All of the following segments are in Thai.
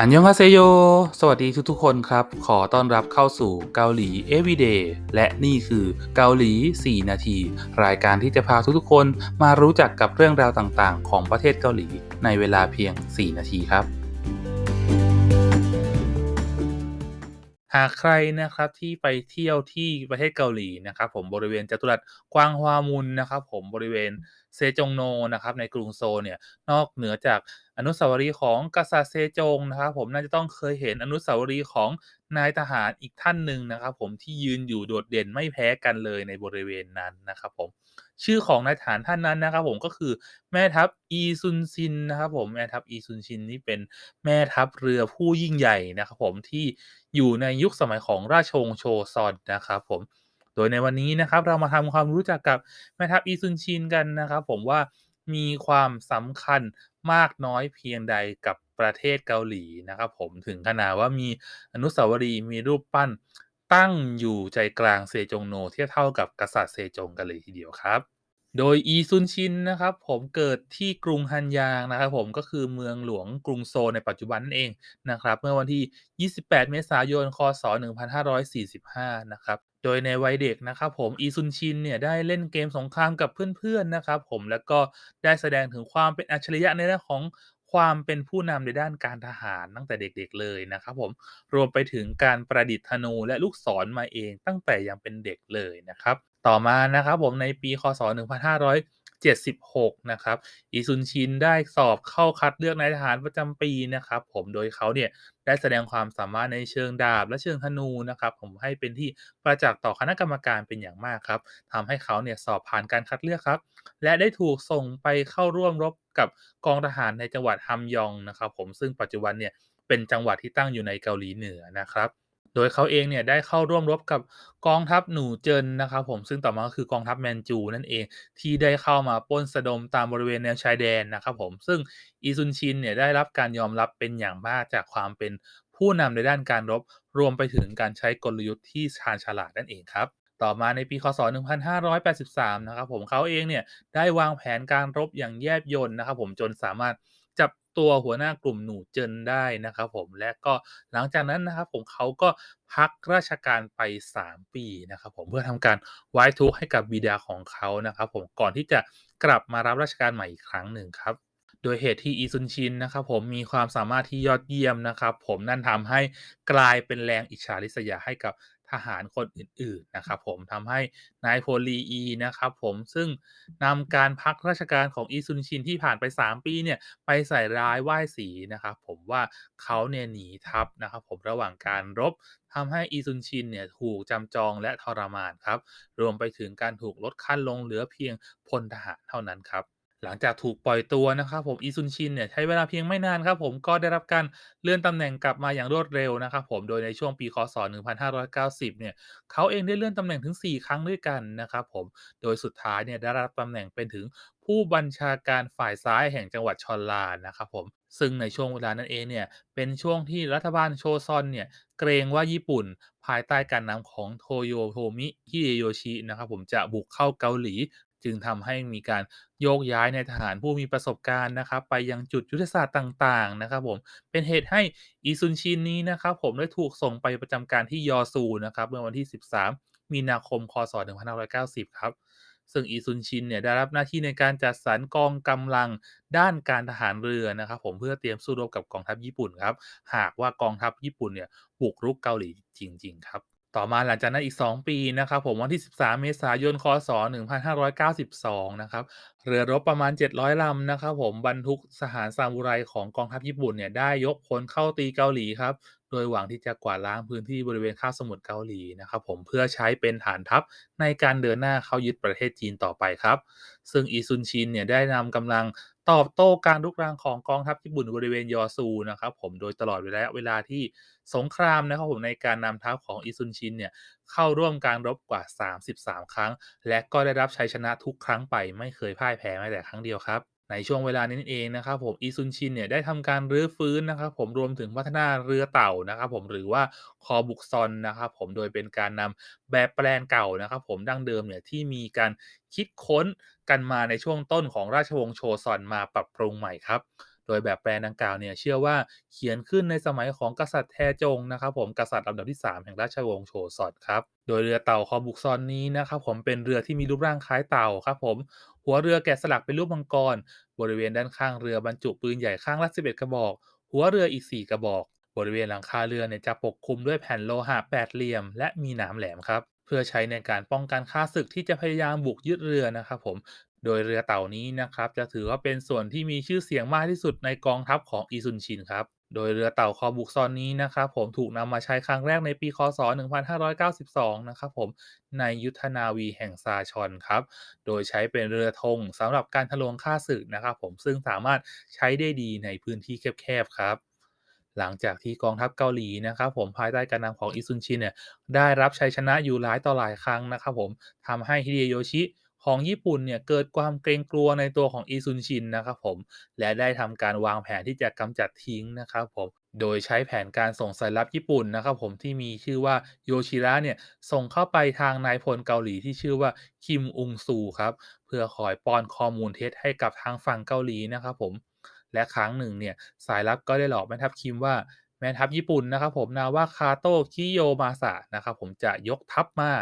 อันยองฮาเซโย สวัสดีทุกๆคนครับ ขอต้อนรับเข้าสู่เกาหลี Everyday และนี่คือเกาหลี 4 นาที รายการที่จะพาทุกๆคนมารู้จักกับเรื่องราวต่างๆ ของประเทศเกาหลีในเวลาเพียง 4 นาทีครับ หากใครนะครับที่ไปเที่ยวที่ประเทศเกาหลีนะครับผมบริเวณจัตุรัสกวางฮวามุนนะครับผมบริเวณเซจงโนนะครับในกรุงโซลเนี่ยนอกเหนือจากอนุสาวรีย์ของกษัตริย์เซจงนะครับผมน่าจะต้องเคยเห็นอนุสาวรีย์ของนายทหารอีกท่านหนึ่งนะครับผมที่ยืนอยู่โดดเด่นไม่แพ้กันเลยในบริเวณนั้นนะครับผม ชื่อของนายทหารท่านนั้นนะครับ ผมก็คือแม่ทัพอีซุนซินนะครับ ผมแม่ทัพอีซุนซินนี่เป็นแม่ทัพเรือผู้ยิ่งใหญ่นะครับ ผมที่อยู่ในยุคสมัยของราชวงศ์โชซอนนะครับผมโดยในวันนี้นะครับเรามาทำความรู้จักกับแม่ทัพอีซุนชินกันนะครับ ผมว่ามีความสำคัญมากน้อยเพียงใดกับประเทศเกาหลีนะครับ ผมถึงขนาดว่ามีอนุสาวรีย์มีรูปปั้น ตั้งอยู่ใจกลางเซจงโนเทียบเท่ากับกษัตริย์เซจงกันเลยทีเดียวครับ โดยอีซุนชินนะครับ ผมเกิดที่กรุงฮันยางนะครับ ผมก็คือเมืองหลวงกรุงโซลในปัจจุบันนั่นเองนะครับ เมื่อวันที่ 28 เมษายน คศ 1545 นะครับโดยในวัยเด็กนะครับผมอีซุนชินเนี่ยได้เล่นเกมสงครามกับเพื่อนๆนะครับผมแล้วก็ได้แสดงถึงความเป็นอัจฉริยะในเรื่องของ ความเป็นผู้นำในด้านการทหารตั้งแต่เด็กๆเลยนะครับผมรวมไปถึงการประดิษฐ์ธนูและลูกศรมาเองตั้งแต่ยังเป็นเด็กเลยนะครับ ต่อมานะครับผมในปีคศ .1500 76 นะครับอีซุนชินได้สอบเข้าคัดเลือกนายทหารประจำปีนะครับผมโดยเขาเนี่ยได้แสดงความสามารถในเชิงดาบ และเชิงธนูนะครับผมให้เป็นที่ประจักษ์ต่อคณะกรรมการเป็นอย่างมากครับทำให้เขาเนี่ยสอบผ่านการคัดเลือกครับ และได้ถูกส่งไปเข้าร่วมรบกับกองทหารในจังหวัดฮัมยองนะครับผมซึ่งปัจจุบันเนี่ยเป็นจังหวัดที่ตั้งอยู่ในเกาหลีเหนือนะครับ โดยเขาเองเนี่ยได้เข้าร่วมรบกับกองทัพหนูเจินนะครับผมซึ่งต่อมาก็คือกองทัพแมนจูนั่นเองที่ได้เข้ามาป้นสะดมตามบริเวณแนวชายแดนนะครับผมซึ่งอีซุนชินเนี่ยได้รับการยอมรับเป็นอย่างมากจากความเป็นผู้นำในด้านการรบรวมไปถึงการใช้กลยุทธ์ที่ชาญฉลาดนั่นเองครับต่อมาในปีคศ 1583 นะครับผมเขาเองเนี่ยได้วางแผนการรบอย่างแยบยลนะครับผมจนสามารถ ตัวหัวหน้ากลุ่มหนูเจินได้นะครับผมและก็หลังจากนั้นนะครับผมเขาก็พักราชการไป 3 ปีนะครับผมเพื่อทำการไว้ทุกข์ให้กับบิดาของเขานะครับผมก่อนที่จะกลับมารับราชการใหม่อีกครั้งหนึ่งครับโดยเหตุที่อีซุนชินนะครับผมมีความสามารถที่ยอดเยี่ยมนะครับผมนั่นทำให้กลายเป็นแรงอิจฉาริษยาให้กับ ทหารคนอื่นๆนะครับผมทำให้นายโพลีอีนะครับผมซึ่งนำการพักราชการของอีซุนชินที่ผ่านไป 3 ปีเนี่ยไปใส่ร้ายไหว้สีนะครับผมว่าเขาเนี่ยหนีทัพนะครับผมระหว่างการรบทำให้อีซุนชินเนี่ยถูกจำจองและทรมานครับ รวมไปถึงการถูกลดขั้นลงเหลือเพียงพลทหารเท่านั้นครับ หลังจากถูกปล่อยตัวนะครับผมอีซุนชินเนี่ยใช้เวลาเพียงไม่นานครับผมก็ได้รับการเลื่อนตำแหน่งกลับมาอย่างรวดเร็วนะครับผมโดยในช่วงปีคศ 1590 เนี่ยเขาเองได้เลื่อนตำแหน่งถึง 4 ครั้งด้วยกันนะครับผมโดยสุดท้ายเนี่ยได้รับตำแหน่งเป็นถึงผู้บัญชาการฝ่ายซ้ายแห่งจังหวัดชอนลานนะครับผมซึ่งในช่วงเวลานั้นเองเนี่ยเป็นช่วงที่รัฐบาลโชซอนเนี่ยเกรงว่าญี่ปุ่นภายใต้การนำของโทโยโทมิฮิเดโยชินะครับผมจะบุกเข้าเกาหลี จึงทำให้มีการโยกย้ายในทหารผู้มีประสบการณ์นะครับ ไปยังจุดยุทธศาสตร์ต่างๆนะครับ ผมเป็นเหตุให้อีซุนชินนี้นะครับ ผมได้ถูกส่งไปประจำการที่ยอซูนะครับเมื่อวันที่ 13 มีนาคมคศ1590 ครับซึ่งอีซุนชินเนี่ยได้รับหน้าที่ในการจัดสรรกองกำลังด้านการทหารเรือนะครับผมเพื่อเตรียมสู้รบกับกองทัพญี่ปุ่นครับ หากว่ากองทัพญี่ปุ่นเนี่ยบุกรุกเกาหลีจริง ๆ ครับ ต่อมาหลังจากนั้นอีก 2 ปีนะครับผมวันที่ 13 เมษายนคศ1592นะครับเรือรบประมาณ 700ลำนะครับผมบรรทุกทหารซามูไรของกองทัพญี่ปุ่นเนี่ยได้ยกพลเข้าตีเกาหลีครับโดยหวังที่จะกวาดล้างพื้นที่บริเวณคาบสมุทรเกาหลีนะครับผมเพื่อใช้เป็นฐานทัพในการเดินหน้าเข้ายึดประเทศจีนต่อไปครับ ซึ่งอีซุนชินเนี่ยได้นำกำลัง ตอบโต้การลุกรานของกองทัพญี่ปุ่นบริเวณยอซูนะครับผมโดยตลอดระยะเวลาที่สงครามนะครับผมในการนำทัพของอิซุนชินเนี่ยเข้าร่วมการรบกว่า 33 ครั้ง และก็ได้รับชัยชนะทุกครั้งไปไม่เคยพ่ายแพ้แม้แต่ครั้งเดียวครับ ในช่วงเวลานี้เองนะครับผมอีซุนชินเนี่ยได้ทำการรื้อฟื้นนะครับผมรวมถึงพัฒนาเรือเต่านะครับผมหรือว่าคอบุกซอนนะครับผมโดยเป็นการนำแบบแปลนเก่านะครับผมดั้งเดิมเนี่ยที่มีการคิดค้นกันมาในช่วงต้นของราชวงศ์โชซอนมาปรับปรุงใหม่ครับ โดยแบบแปลดังกล่าวเนี่ยเชื่อว่าเขียนขึ้นในสมัยของกษัตริย์แทจงนะครับผมกษัตริย์ลำดับที่ 3 แห่งราชวงศ์โชซอนครับโดยเรือเต่าคอบุกซอนนี้นะครับผมเป็นเรือที่มีรูปร่างคล้ายเต่าครับผมหัวเรือแกะสลักเป็นรูปมังกร บริเวณด้านข้างเรือบรรจุปืนใหญ่ข้างละ11กระบอก หัวเรืออีก 4 กระบอก บริเวณหลังคาเรือเนี่ยจะปกคลุมด้วยแผ่นโลหะแปดเหลี่ยม และมีหนามแหลมครับเพื่อใช้ในการป้องกันข้าศึกที่จะพยายามบุกยึดเรือนะครับผม โดยเรือเต่านี้นะครับจะถือว่าเป็นส่วนที่มีชื่อเสียงมากที่สุดในกองทัพของอีซุนชินครับ โดยเรือเต่าคอบุกซอนนี้นะครับผมถูกนำมาใช้ครั้งแรกในปีคศ 1592 นะครับผมในยุทธนาวีแห่งซาชอนครับ โดยใช้เป็นเรือธงสำหรับการทะลวงฆ่าศึกนะครับผมซึ่งสามารถใช้ได้ดีในพื้นที่แคบๆครับหลังจากที่กองทัพเกาหลีนะครับผมภายใต้การนำของอิซุนชินเนี่ยได้รับชัยชนะอยู่หลายต่อหลายครั้งนะครับผมทำให้ฮิเดโยชิ ของญี่ปุ่นเนี่ยเกิดความเกรงกลัวในตัวของอิซุนชินนะครับผมและได้ทำการวางแผนที่จะกำจัดทิ้งนะครับผมโดยใช้แผนการส่งสายลับญี่ปุ่นนะครับผมที่มีชื่อว่าโยชิระเนี่ยส่งเข้าไปทางนายพลเกาหลีที่ชื่อว่าคิมอุงซูครับเพื่อคอยป้อนข้อมูลเท็จให้กับทางฝั่งเกาหลีนะครับผมและครั้งหนึ่งเนี่ยสายลับก็ได้หลอกแม่ทัพคิมว่า แม่ทัพญี่ปุ่นนะครับผมนาวาคาโตะคิโยมาสะนะครับผมจะยกทัพมา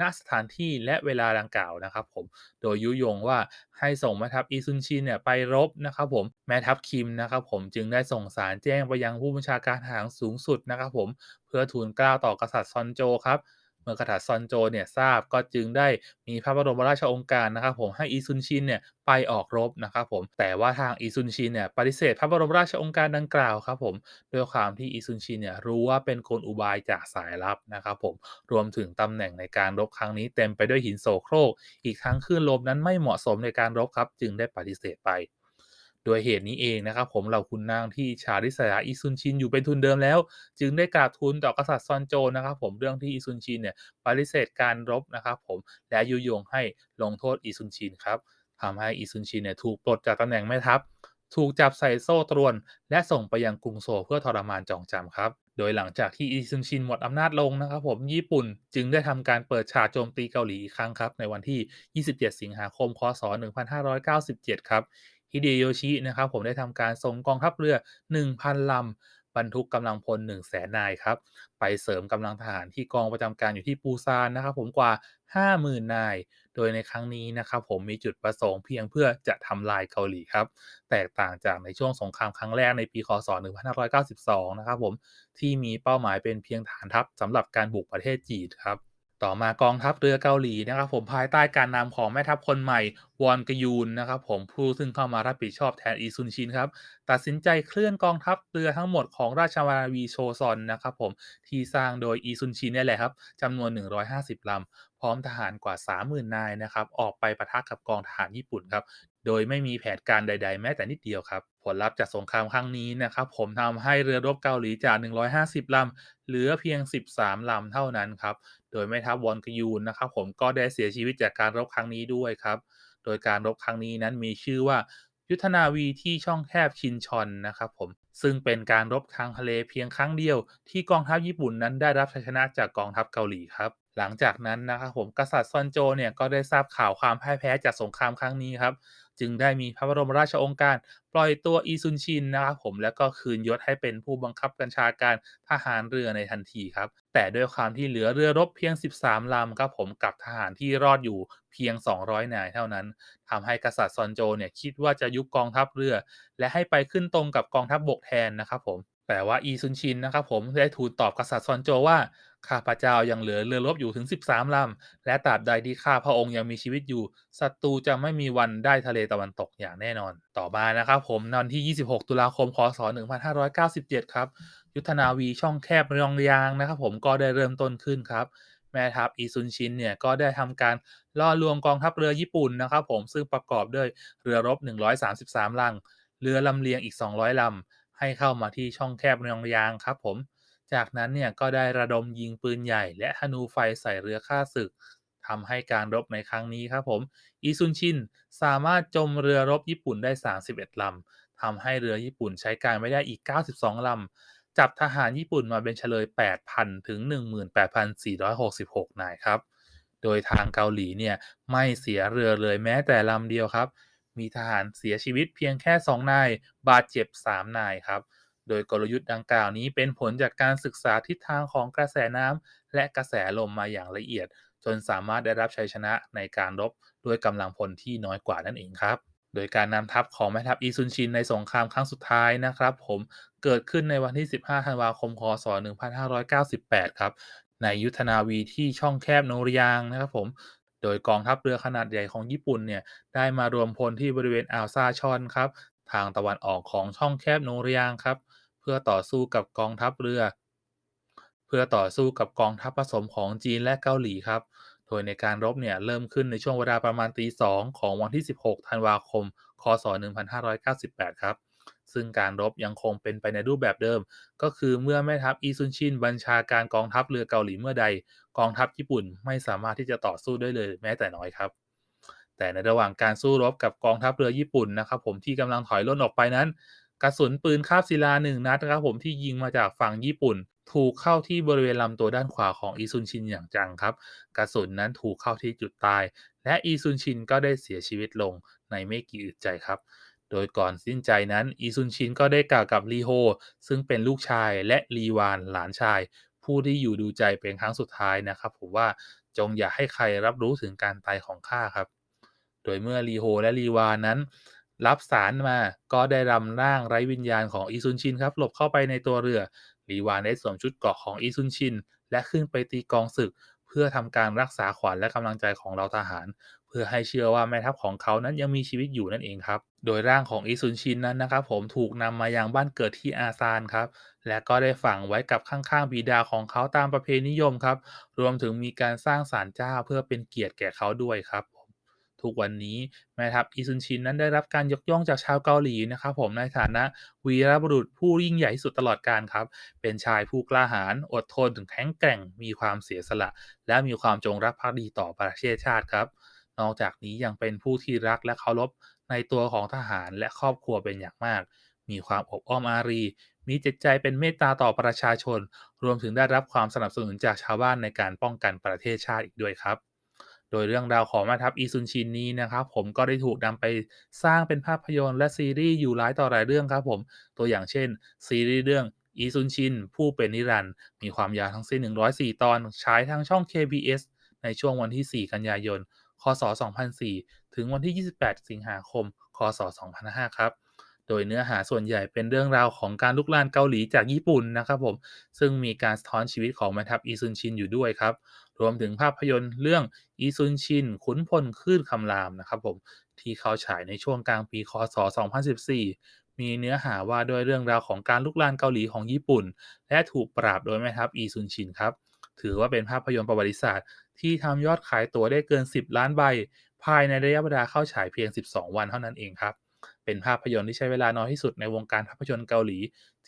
ณสถานที่และเวลาดังกล่าวนะครับผมโดยยุยงว่าให้ส่งแม่ทัพอิซุนชินเนี่ยไปรบนะครับผมแม่ทัพคิมนะครับผมจึงได้ส่งสารแจ้งไปยังผู้บัญชาการทหารสูงสุดนะครับผมเพื่อทูลกล้าต่อกษัตริย์ซอนโจครับ เมื่อกษัตริย์ซอนโจเนี่ยทราบก็จึงได้มีพระบรมราชโองการนะครับผมให้อีซุนชินเนี่ยไปออกรบนะครับผมแต่ว่าทางอีซุนชินเนี่ยปฏิเสธพระบรมราชโองการดังกล่าวครับผมด้วยความที่อีซุนชินเนี่ยรู้ว่าเป็นกลอุบายจากสายลับนะครับผมรวมถึงตำแหน่งในการรบครั้งนี้เต็มไปด้วยหินโสโครก อีกทั้งคลื่นลมนั้นไม่เหมาะสมในการรบครับ จึงได้ปฏิเสธไป โดยเหตุนี้เองนะครับผมเหล่าขุนนางที่ชาริษยาอิซุนชินอยู่เป็นทุนเดิมแล้ว จึงได้กราบทูลต่อกษัตริย์ซอนโจนะครับผมเรื่องที่อิซุนชินเนี่ยปฏิเสธการรบนะครับผมและยุยงให้ลงโทษอิซุนชินครับทำให้อิซุนชินเนี่ยถูกปลดจากตำแหน่งแม่ทัพถูกจับใส่โซ่ตรวน และส่งไปยังกรุงโซลเพื่อทรมานจองจำครับ โดยหลังจากที่อิซุนชินหมดอำนาจลงนะครับผมญี่ปุ่นจึงได้ทำการเปิดฉากโจมตีเกาหลีอีกครั้งครับ ในวันที่ 27 สิงหาคม คศ 1597 ครับ ฮิเดโยชินะครับผมได้ทำการส่งกองทัพเรือ 1,000ลำบรรทุกกำลังพล 1 0 0 0 0นายครับ ไปเสริมกำลังทหารที่กองประจำการอยู่ที่ปูซานนะครับผมกว่า 50,000 นาย โดยในครั้งนี้นะครับผมมีจุดประสงค์เพียงเพื่อจะทำลายเกาหลีครับ แตกต่างจากในช่วงสงครามครั้งแรกในปีคศ 1592 นะครับผมที่มีเป้าหมายเป็นเพียงฐานทัพสำหรับการบุกประเทศจีนครับ ต่อมากองทัพเรือเกาหลีนะครับผมภายใต้การนำของแม่ทัพคนใหม่วอนกยูนนะครับผมผู้ซึ่งเข้ามารับผิดชอบแทนอีซุนชินครับตัดสินใจเคลื่อนกองทัพเรือทั้งหมดของราชวาวีโชซอนนะครับผมที่สร้างโดยอีซุนชินนี่แหละครับจำนวน 150ลำพร้อมทหารกว่า 30,000 นายนะครับออกไปปะทะกับกองทหารญี่ปุ่นครับโดยไม่มีแผนการใด ๆ แม้แต่นิดเดียวครับผลลัพธ์จากสงครามครั้งนี้นะครับผมทำให้เรือรบเกาหลีจาก 150 ลำ เหลือเพียง 13 ลำเท่านั้นครับ ดยแม่ทัพวอนกยูนนะครับผมก็ได้เสียชีวิตจากการรบครั้งนี้ด้วยครับ โดยการรบครั้งนี้นั้นมีชื่อว่ายุทธนาวีที่ช่องแคบชินชอนนะครับผมซึ่งเป็นการรบทางทะเลเพียงครั้งเดียว ที่กองทัพญี่ปุ่นนั้นได้รับชัยชนะจากกองทัพเกาหลีครับ หลังจากนั้นนะครับผมกษัตริย์ซอนโจเนี่ยก็ได้ทราบข่าวความพ่ายแพ้จากสงครามครั้งนี้ครับ จึงได้มีพระบรมราชองค์การปล่อยตัวอีซุนชินนะครับผมแล้วก็คืนยศให้เป็นผู้บังคับบัญชาการทหารเรือในทันทีครับ แต่ด้วยความที่เหลือเรือรบเพียง 13 ลำครับผมกับทหารที่รอดอยู่เพียง 200 นายเท่านั้นทำให้กษัตริย์ซอนโจเนี่ยคิดว่าจะยุบกองทัพเรือ และให้ไปขึ้นตรงกับกองทัพบบกแทนนะครับผม แต่ว่าอีซุนชินนะครับผมได้ทูลตอบกษัตริย์ซอนโจว่าข้าพเจ้ายังเหลือเรือรบอยู่ถึง 13ลำและตราบใดที่ข้าพระองค์ยังมีชีวิตอยู่ศัตรูจะไม่มีวันได้ทะเลตะวันตกอย่างแน่นอน ต่อมานะครับผมนวันที่ 26 ตุลาคมคศ1597 ครับ ยุทธนาวีช่องแคบรองยางนะครับผมก็ได้เริ่มต้นขึ้นครับแม่ทัพอีซุนชินเนี่ยก็ได้ทำการล่อลวงกองทัพเรือญี่ปุ่นนะครับผมซึ่งประกอบด้วยเรือรบ 133ลำเรือลำเลียงอีก 200ลำ ให้เข้ามาที่ช่องแคบรองยางครับผม จากนั้นเนี่ยก็ได้ระดมยิงปืนใหญ่ และธนูไฟใส่เรือฆ่าศึกทำให้การรบในครั้งนี้ครับผมอีซุนชินสามารถจมเรือรบญี่ปุ่นได้ 31ลำทำให้เรือญี่ปุ่นใช้การไม่ได้อีก 92ลำจับทหารญี่ปุ่นมาเป็นเฉลย 8,000 ถึง 18,466 นายครับ โดยทางเกาหลีเนี่ยไม่เสียเรือเลยแม้แต่ลำเดียวครับ มีทหารเสียชีวิตเพียงแค่ 2 นาย บาดเจ็บ 3 นายครับ โดยกลยุทธ์ดังกล่าวนี้เป็นผลจากการศึกษาทิศทางของกระแสน้ำและกระแสลมมาอย่างละเอียด จนสามารถได้รับชัยชนะในการรบด้วยกำลังพลที่น้อยกว่านั่นเองครับโดยการนำทัพของแม่ทัพอีซุนชินในสงครามครั้งสุดท้ายนะครับ ผมเกิดขึ้นในวันที่ 15 ธันวาคม คศ 1598 ครับ ในยุทธนาวีที่ช่องแคบโนริยางนะครับผม โดยกองทัพเรือขนาดใหญ่ของญี่ปุ่นเนี่ยได้มารวมพลที่บริเวณอ่าวซาชอนครับทางตะวันออกของช่องแคบโนริยางครับ เพื่อต่อสู้กับกองทัพเรือ เพื่อต่อสู้กับกองทัพผสมของจีนและเกาหลีครับ โดยในการรบเนี่ยเริ่มขึ้นในช่วงเวลาประมาณตีสองของวันที่ 16 ธันวาคม คศ 1598 ครับ ซึ่งการรบยังคงเป็นไปในรูปแบบเดิม ก็คือเมื่อแม่ทัพอีซุนชินบัญชาการกองทัพเรือเกาหลีเมื่อใด กองทัพญี่ปุ่นไม่สามารถที่จะต่อสู้ได้เลยแม้แต่น้อยครับ แต่ในระหว่างการสู้รบกับกองทัพเรือญี่ปุ่นนะครับ ผมที่กำลังถอยล่นออกไปนั้นกระสุนปืนคาบศิลาหนึ่งนัดนะครับผมที่ยิงมาจากฝั่งญี่ปุ่น ถูกเข้าที่บริเวณลำตัวด้านขวาของอีซุนชินอย่างจังครับ กระสุนนั้นถูกเข้าที่จุดตาย และอีซุนชินก็ได้เสียชีวิตลงในไม่กี่อึดใจครับ โดยก่อนสิ้นใจนั้นอีซุนชินก็ได้กล่าวกับลีโฮ ซึ่งเป็นลูกชายและลีวานหลานชาย ผู้ที่อยู่ดูใจเป็นครั้งสุดท้ายนะครับ ผมว่าจงอย่าให้ใครรับรู้ถึงการตายของข้าครับ โดยเมื่อลีโฮและลีวานนั้น รับสารมาก็ได้รำร่างไร้วิญญาณของอีซุนชินครับหลบเข้าไปในตัวเรือลีวานได้สวมชุดเกราะของอีซุนชิน และขึ้นไปตีกองศึก พื่อทำการรักษาขวัญและกำลังใจของเราทหาร เพื่อให้เชื่อว่าแม่ทัพของเขานั้นยังมีชีวิตอยู่นั่นเองครับ โดยร่างของอีซุนชินนั้นนะครับ ผมถูกนำมายังบ้านเกิดที่อาซานครับ และก็ได้ฝังไว้กับข้างๆบิดาของเขาตามประเพณีนิยมครับ รวมถึงมีการสร้างศาลเจ้าเพื่อเป็นเกียรติแก่เขาด้วยครับ ทุกวันนี้แม่ทัพอีซุนชินนั้นได้รับการยกย่องจากชาวเกาหลีนะครับผมในฐานะวีรบุรุษผู้ยิ่งใหญ่ที่สุดตลอดกาลครับ เป็นชายผู้กล้าหาญอดทนถึงแข็งแกร่ง มีความเสียสละ และมีความจงรักภักดีต่อประเทศชาติครับ นอกจากนี้ยังเป็นผู้ที่รักและเคารพในตัวของทหารและครอบครัวเป็นอย่างมาก มีความอบอ้อมอารี มีจิตใจเป็นเมตตาต่อประชาชน รวมถึงได้รับความสนับสนุนจากชาวบ้านในการป้องกันประเทศชาติอีกด้วยครับ โดยเรื่องราวของแม่ทัพอีซุนชินนี้นะครับผมก็ได้ถูกนำไปสร้างเป็นภาพยนตร์และซีรีส์อยู่หลายต่อหลายเรื่องครับผมตัวอย่างเช่น ซีรีส์เรื่องอีซุนชินผู้เป็นนิรันด์มีความยาวทั้งสิ้น 104 ตอนฉายทางช่อง KBS ในช่วงวันที่ 4 กันยายน คศ 2004 ถึงวันที่ 28 สิงหาคม คศ 2005 ครับ โดยเนื้อหาส่วนใหญ่เป็นเรื่องราวของการลุกลานเกาหลีจากญี่ปุ่นนะครับผม ซึ่งมีการสะท้อนชีวิตของแม่ทัพอีซุนชินอยู่ด้วยครับ รวมถึงภาพยนตร์เรื่องอีซุนชิน ขุนพลคลื่นคำรามนะครับผมที่เขาฉายในช่วงกลางปีคศ 2014 มีเนื้อหาว่าด้วยเรื่องราวของการลุกลานเกาหลีของญี่ปุ่น และถูกปราบโดยแม่ทัพอีซุนชินครับ ถือว่าเป็นภาพยนตร์ประวัติศาสตร์ ที่ทำยอดขายตั๋วได้เกิน 10 ล้านใบ ภายในระยะเวลาเข้าฉายเพียง 12 วันเท่านั้นเองครับเป็นภาพยนตร์ที่ใช้เวลาน้อยที่สุดในวงการภาพยนตร์เกาหลี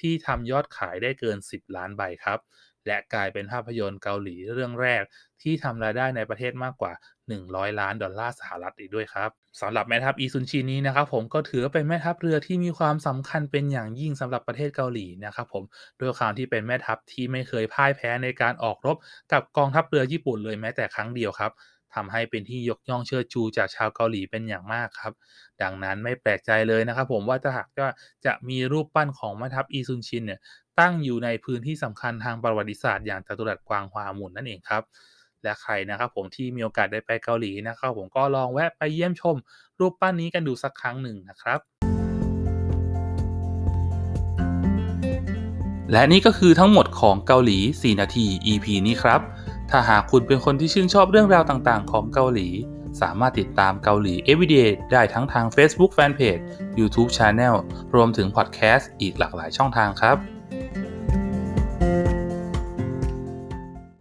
ที่ทำยอดขายได้เกิน 10 ล้านใบครับ และกลายเป็นภาพยนตร์เกาหลีเรื่องแรก ที่ทำรายได้ในประเทศมากกว่า 100 ล้านดอลลาร์สหรัฐอีกด้วยครับสำหรับแม่ทัพอีซุนชินนี้นะครับผมก็ถือเป็นแม่ทัพเรือที่มีความสำคัญเป็นอย่างยิ่งสำหรับประเทศเกาหลีนะครับผมด้วยความที่เป็นแม่ทัพที่ไม่เคยพ่ายแพ้ในการออกรบกับกองทัพเรือญี่ปุ่นเลยแม้แต่ครั้งเดียวครับทำให้เป็นที่ยกย่องเชิดชูจากชาวเกาหลีเป็นอย่างมากครับ ดังนั้นไม่แปลกใจเลยนะครับผมว่าถ้าหากว่าจะมีรูปปั้นของแม่ทัพอีซุนชินเนี่ย ตั้งอยู่ในพื้นที่สำคัญทางประวัติศาสตร์อย่างจตุรัสกวางฮวาหมุนนั่นเองครับ และใครนะครับผมที่มีโอกาสได้ไปเกาหลีนะครับผมก็ลองแวะไปเยี่ยมชม รูปปั้นนี้กันดูสักครั้งหนึ่งนะครับและนี่ก็คือทั้งหมดของเกาหลี 4 นาที EP นี้ครับ ถ้าหากคุณเป็นคนที่ชื่นชอบเรื่องราวต่างๆ ของเกาหลี สามารถติดตามเกาหลี Everyday ได้ทั้งทาง Facebook Fanpage YouTube Channel รวมถึงพอดแคสต์อีกหลากหลายช่องทางครับ